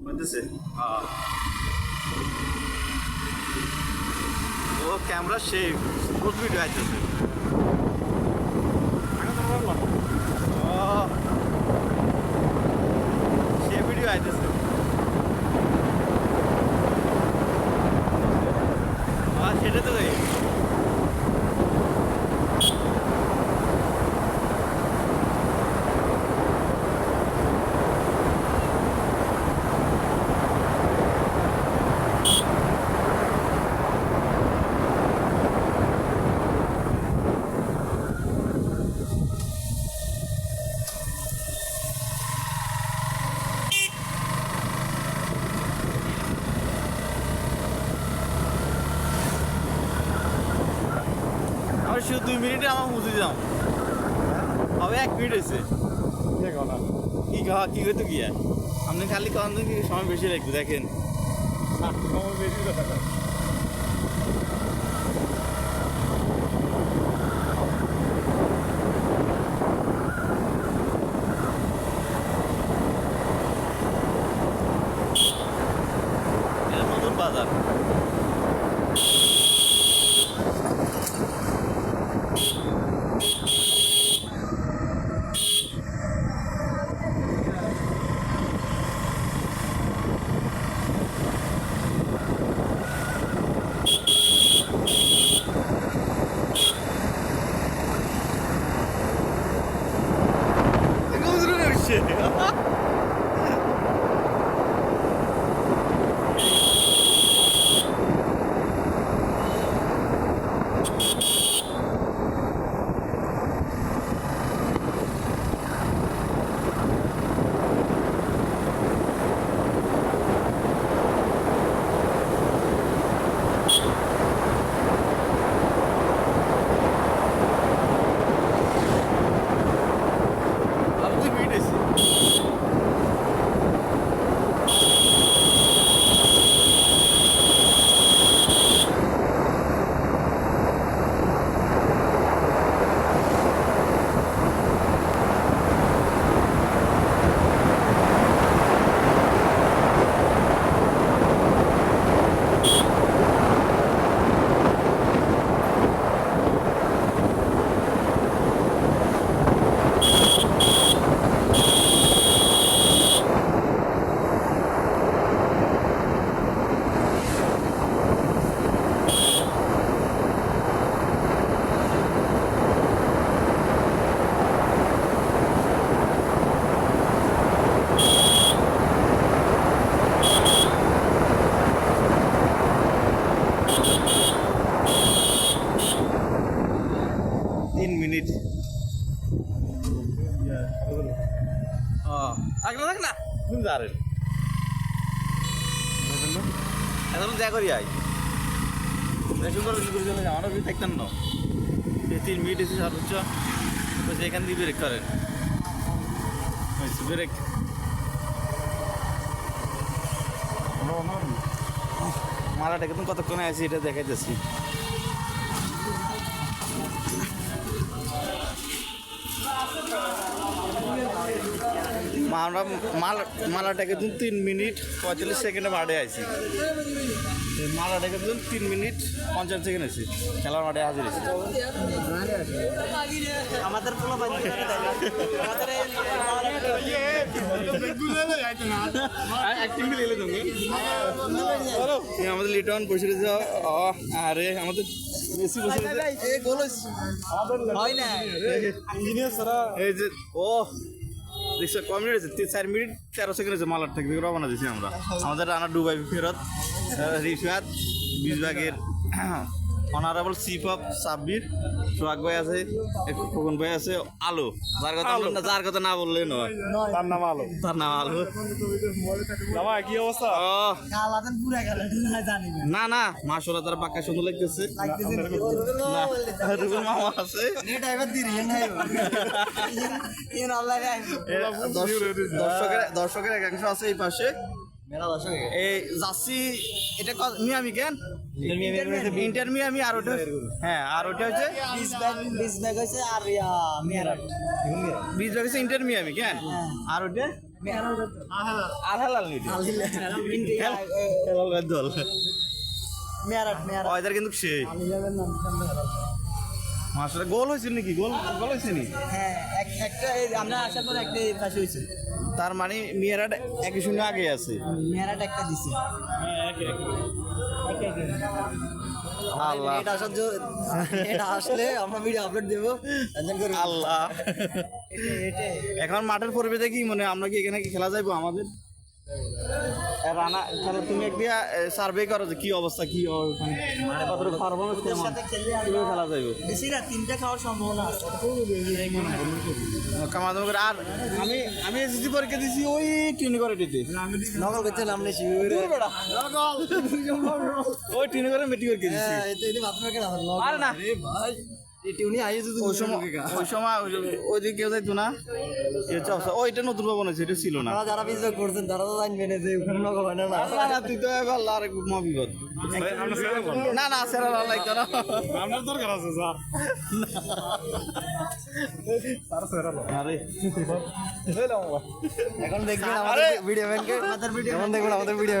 হইতেছে ও camera good video আইতেছে ও সে video আইতেছে আর সেটা তো যাই শুধু দুই মিনিটে আমার মুছে দিলাম। হবে এক মিনিট হয়েছে। কি খাওয়া কি করতে গিয়া আপনি খালি কখন কি সময় বেশি লাগবে দেখেন। সময় এটা তিন মিনিট। থাকলে থাক না। তুমি দাঁড়েন এখন দেখা করি আই সুন্দর সুন্দর চলে আমারও বি থাকতেন না তিন মিনিট এসে সর্বোচ্চ এখান দিয়ে ব্রেক করেন। ব্রেক তুমি কতক্ষণে আছি এটা দেখাইতেছি। আমরা মাল মালাটাকে দিন তিন মিনিট পঁয়তাল্লিশ সেকেন্ডে মাঠে আছি মালাটাকে দিন তিন মিনিট পঞ্চাশ সেকেন্ড আছি খেলার মাঠে হাজির আছি আমাদের লিটন বসে রয়েছে। আরে আমাদের মেসি বসে রয়েছে। হয় না এই যে ও দেখছ ক মিনিট আছে চার মিনিট, তেরো সেকেন্ড আছে মালার থেকে রওনা দিয়েছি আমরা। আমাদের রানা ডুবাই ফেরত রিফাত বিশ বীজবাগের honourable chief of Sabbir Sohag ভাই আছে খোকন ভাই আছে আলো। যার কথা যার কথা না বললে নয়। তার নাম আলো। তার নাম আলো। বাবা কি অবস্থা? ও। কালাতেন পুরা গেল না না। না না মাসোরা তার পাক্কা সুন্দর লাগতেছে। না। মামা আছে। এটা এবার দিরি নাই ইন আল্লাহ রে। দর্শকের দর্শকের একাংশ আছে এই পাশে। এই যাচ্ছি এটা ক- মিয়ামি কেন? ইন্টার মিয়ামি আর ওটা হ্যাঁ আর ওটা হচ্ছে বিশ ব্যাগ বিশ আর মিয়ারা বীজ হচ্ছে ইন্টার মিয়ামি কেন? আর ওটা আর হালাল দল। মেয়ারাট মেয়ারাট কিন্তু সেই। মাসে গোল হয়েছে নাকি? গোল গোল হয়েছে নি হ্যাঁ এক- একটা আমরা আসার পর একটা পাশে হয়েছে। তার মানে মেয়েরা একই শূন্য আগে আছে। মেয়ারাট একটা দিছে। আল্লাহ। এটা আসার জন্য এটা আসলে আমরা ভিডিও আপলোড দেবো। আল্লাহ। এখন মাঠের পরিবেশে কি মানে আমরা কি এখানে কি খেলা যাইবো আমাদের? রানা তাহলে তুমি একদিন সার্ভে করো যে কি অবস্থা কি ওখানে মানে কতটুকু পারফরমেন্স কেমন? কীভাবে খেলা যাইবো? বেশি না তিনটা খাওয়ার সম্ভাবনা আছে। করে আর আমি আমি এসএসসি পরীক্ষা দিছি ওই টিনি করে দিতে নকল করছে নাম শিবিরে ওই টিনি মেট্রিক পরীক্ষা দিছি। হ্যাঁ আরে না। ওইটা নতুন ভবন আছে এটা ছিল না। যারা বিজনেস করছেন তারা তো জানবেন না যে ওখানে নকল না না। না না তুই তো এবার আর মহাবিপদ। সেরা না না সেরা ভালো লাগতো না আপনার দরকার আছে স্যার। স্যার সেরা বল আরে। এখন দেখবেন আমাদের ভিডিও এখন দেখবেন আমাদের ভিডিও